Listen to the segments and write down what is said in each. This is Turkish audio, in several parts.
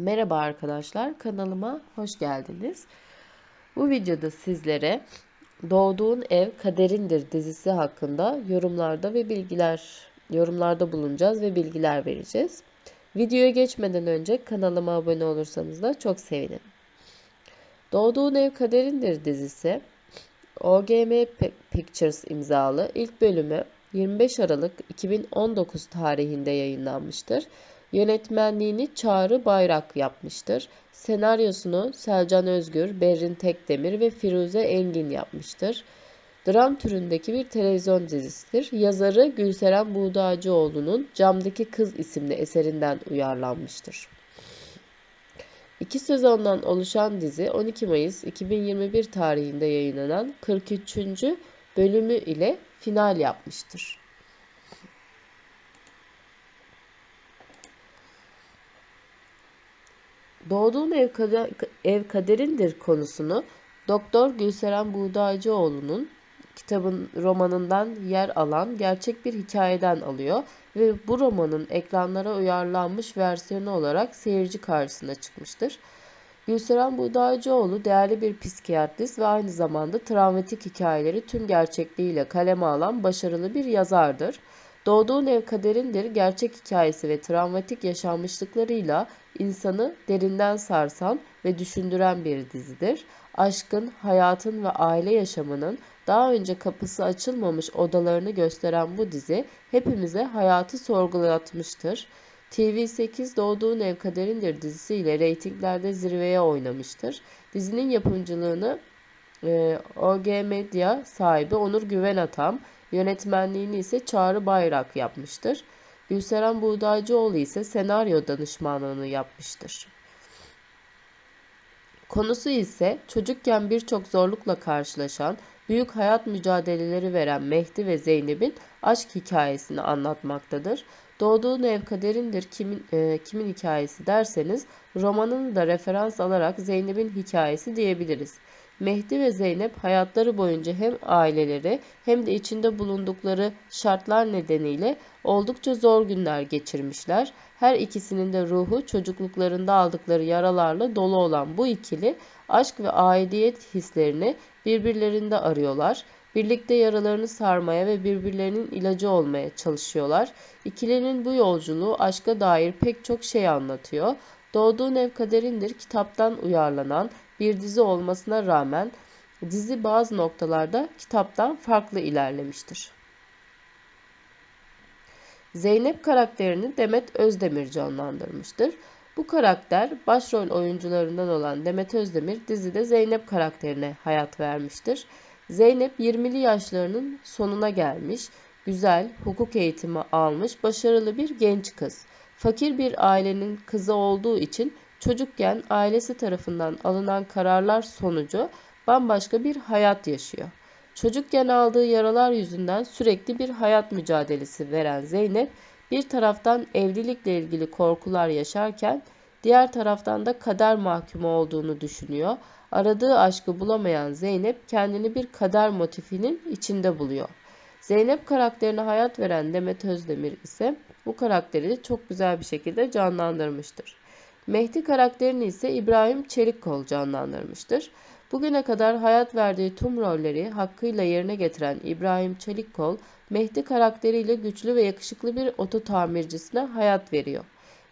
Merhaba arkadaşlar, kanalıma hoş geldiniz. Bu videoda sizlere Doğduğun Ev Kaderindir dizisi hakkında yorumlarda ve bilgiler yorumlarda bulunacağız ve bilgiler vereceğiz. Videoya geçmeden önce kanalıma abone olursanız da çok sevinirim. Doğduğun Ev Kaderindir dizisi OGM Pictures imzalı ilk bölümü 25 Aralık 2019 tarihinde yayınlanmıştır. Yönetmenliğini Çağrı Bayrak yapmıştır. Senaryosunu Selcan Özgür, Berrin Tekdemir ve Firuze Engin yapmıştır. Dram türündeki bir televizyon dizisidir. Yazarı Gülseren Buğdağcıoğlu'nun Camdaki Kız isimli eserinden uyarlanmıştır. İki sezondan oluşan dizi 12 Mayıs 2021 tarihinde yayınlanan 43. bölümü ile final yapmıştır. Doğduğun ev, ev kaderindir konusunu Doktor Gülseren Buğdaycıoğlu'nun kitabın romanından yer alan gerçek bir hikayeden alıyor ve bu romanın ekranlara uyarlanmış versiyonu olarak seyirci karşısına çıkmıştır. Gülseren Buğdaycıoğlu değerli bir psikiyatrist ve aynı zamanda travmatik hikayeleri tüm gerçekliğiyle kaleme alan başarılı bir yazardır. Doğduğun ev kaderindir gerçek hikayesi ve travmatik yaşanmışlıklarıyla insanı derinden sarsan ve düşündüren bir dizidir. Aşkın, hayatın ve aile yaşamının daha önce kapısı açılmamış odalarını gösteren bu dizi hepimize hayatı sorgulatmıştır. TV8 Doğduğun Ev Kaderindir dizisiyle reytinglerde zirveye oynamıştır. Dizinin yapımcılığını e, OG Medya sahibi Onur Güven Atam, yönetmenliğini ise Çağrı Bayrak yapmıştır. Gülseren Buğdaycıoğlu ise senaryo danışmanlığını yapmıştır. Konusu ise çocukken birçok zorlukla karşılaşan, büyük hayat mücadeleleri veren Mehdi ve Zeynep'in aşk hikayesini anlatmaktadır. Doğduğun ev kaderindir kimin, e, kimin hikayesi derseniz romanını da referans alarak Zeynep'in hikayesi diyebiliriz. Mehdi ve Zeynep hayatları boyunca hem aileleri hem de içinde bulundukları şartlar nedeniyle oldukça zor günler geçirmişler. Her ikisinin de ruhu çocukluklarında aldıkları yaralarla dolu olan bu ikili aşk ve aidiyet hislerini birbirlerinde arıyorlar. Birlikte yaralarını sarmaya ve birbirlerinin ilacı olmaya çalışıyorlar. İkilinin bu yolculuğu aşka dair pek çok şey anlatıyor. Doğduğun Ev Kaderindir kitaptan uyarlanan bir dizi olmasına rağmen dizi bazı noktalarda kitaptan farklı ilerlemiştir. Zeynep karakterini Demet Özdemir canlandırmıştır. Bu karakter başrol oyuncularından olan Demet Özdemir dizide Zeynep karakterine hayat vermiştir. Zeynep 20'li yaşlarının sonuna gelmiş, güzel, hukuk eğitimi almış, başarılı bir genç kız. Fakir bir ailenin kızı olduğu için çocukken ailesi tarafından alınan kararlar sonucu bambaşka bir hayat yaşıyor. Çocukken aldığı yaralar yüzünden sürekli bir hayat mücadelesi veren Zeynep bir taraftan evlilikle ilgili korkular yaşarken diğer taraftan da kader mahkumu olduğunu düşünüyor. Aradığı aşkı bulamayan Zeynep kendini bir kader motifinin içinde buluyor. Zeynep karakterine hayat veren Demet Özdemir ise bu karakteri çok güzel bir şekilde canlandırmıştır. Mehdi karakterini ise İbrahim Çelikkol canlandırmıştır. Bugüne kadar hayat verdiği tüm rolleri hakkıyla yerine getiren İbrahim Çelikkol, Mehdi karakteriyle güçlü ve yakışıklı bir oto tamircisine hayat veriyor.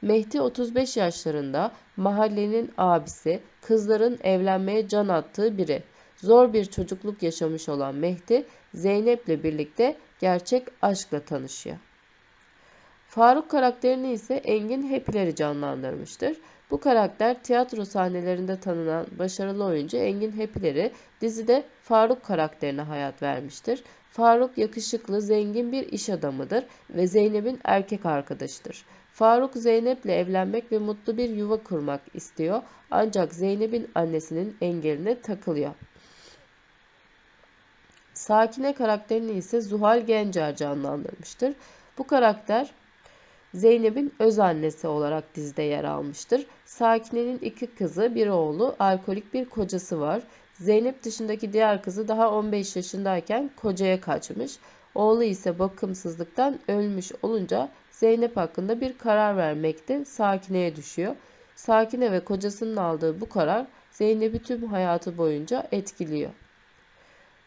Mehdi 35 yaşlarında mahallenin abisi, kızların evlenmeye can attığı biri. Zor bir çocukluk yaşamış olan Mehdi, Zeynep'le birlikte gerçek aşkla tanışıyor. Faruk karakterini ise Engin Hepileri canlandırmıştır. Bu karakter tiyatro sahnelerinde tanınan başarılı oyuncu Engin Hepileri dizide Faruk karakterine hayat vermiştir. Faruk yakışıklı, zengin bir iş adamıdır ve Zeynep'in erkek arkadaşıdır. Faruk Zeynep'le evlenmek ve mutlu bir yuva kurmak istiyor ancak Zeynep'in annesinin engeline takılıyor. Sakine karakterini ise Zuhal Gencer canlandırmıştır. Bu karakter Zeynep'in öz annesi olarak dizide yer almıştır. Sakine'nin iki kızı, bir oğlu, alkolik bir kocası var. Zeynep dışındaki diğer kızı daha 15 yaşındayken kocaya kaçmış. Oğlu ise bakımsızlıktan ölmüş olunca Zeynep hakkında bir karar vermekte Sakine'ye düşüyor. Sakine ve kocasının aldığı bu karar Zeynep'i tüm hayatı boyunca etkiliyor.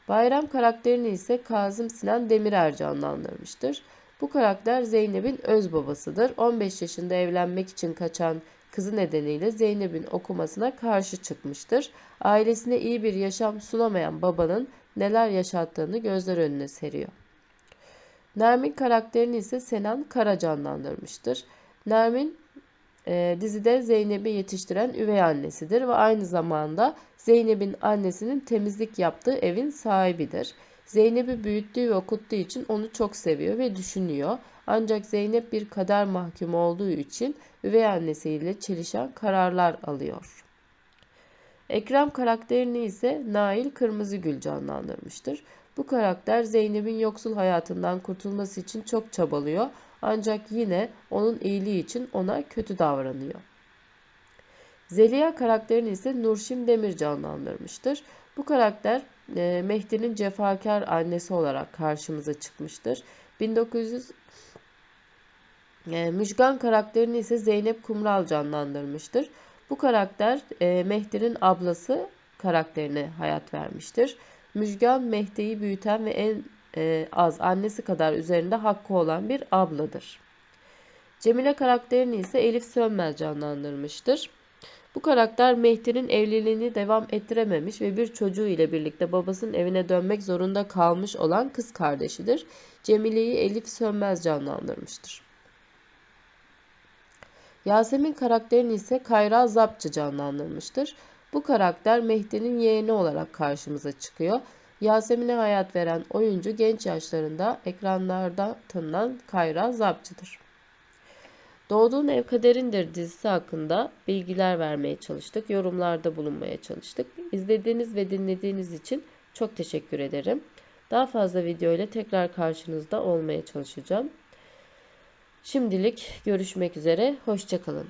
Bayram karakterini ise Kazım Sinan Demirer canlandırmıştır. Bu karakter Zeynep'in öz babasıdır. 15 yaşında evlenmek için kaçan kızı nedeniyle Zeynep'in okumasına karşı çıkmıştır. Ailesine iyi bir yaşam sunamayan babanın neler yaşattığını gözler önüne seriyor. Nermin karakterini ise Senan Kara canlandırmıştır. Nermin e, dizide Zeynep'i yetiştiren üvey annesidir ve aynı zamanda Zeynep'in annesinin temizlik yaptığı evin sahibidir. Zeynep'i büyüttüğü ve okuttuğu için onu çok seviyor ve düşünüyor. Ancak Zeynep bir kader mahkumu olduğu için üvey annesiyle çelişen kararlar alıyor. Ekrem karakterini ise Nail Kırmızıgül canlandırmıştır. Bu karakter Zeynep'in yoksul hayatından kurtulması için çok çabalıyor ancak yine onun iyiliği için ona kötü davranıyor. Zeliha karakterini ise Nurşim Demir canlandırmıştır. Bu karakter e, Mehdi'nin cefakar annesi olarak karşımıza çıkmıştır. 1900 e, Müjgan karakterini ise Zeynep Kumral canlandırmıştır. Bu karakter e, Mehdi'nin ablası karakterine hayat vermiştir. Müjgan Mehdi'yi büyüten ve en e, az annesi kadar üzerinde hakkı olan bir abladır. Cemile karakterini ise Elif Sönmez canlandırmıştır. Bu karakter Mehdi'nin evliliğini devam ettirememiş ve bir çocuğu ile birlikte babasının evine dönmek zorunda kalmış olan kız kardeşidir. Cemile'yi Elif Sönmez canlandırmıştır. Yasemin karakterini ise Kayra Zapçı canlandırmıştır. Bu karakter Mehdi'nin yeğeni olarak karşımıza çıkıyor. Yasemin'e hayat veren oyuncu genç yaşlarında ekranlarda tanınan Kayra Zapçı'dır. Doğduğun Ev Kaderindir dizisi hakkında bilgiler vermeye çalıştık, yorumlarda bulunmaya çalıştık. İzlediğiniz ve dinlediğiniz için çok teşekkür ederim. Daha fazla video ile tekrar karşınızda olmaya çalışacağım. Şimdilik görüşmek üzere, hoşçakalın.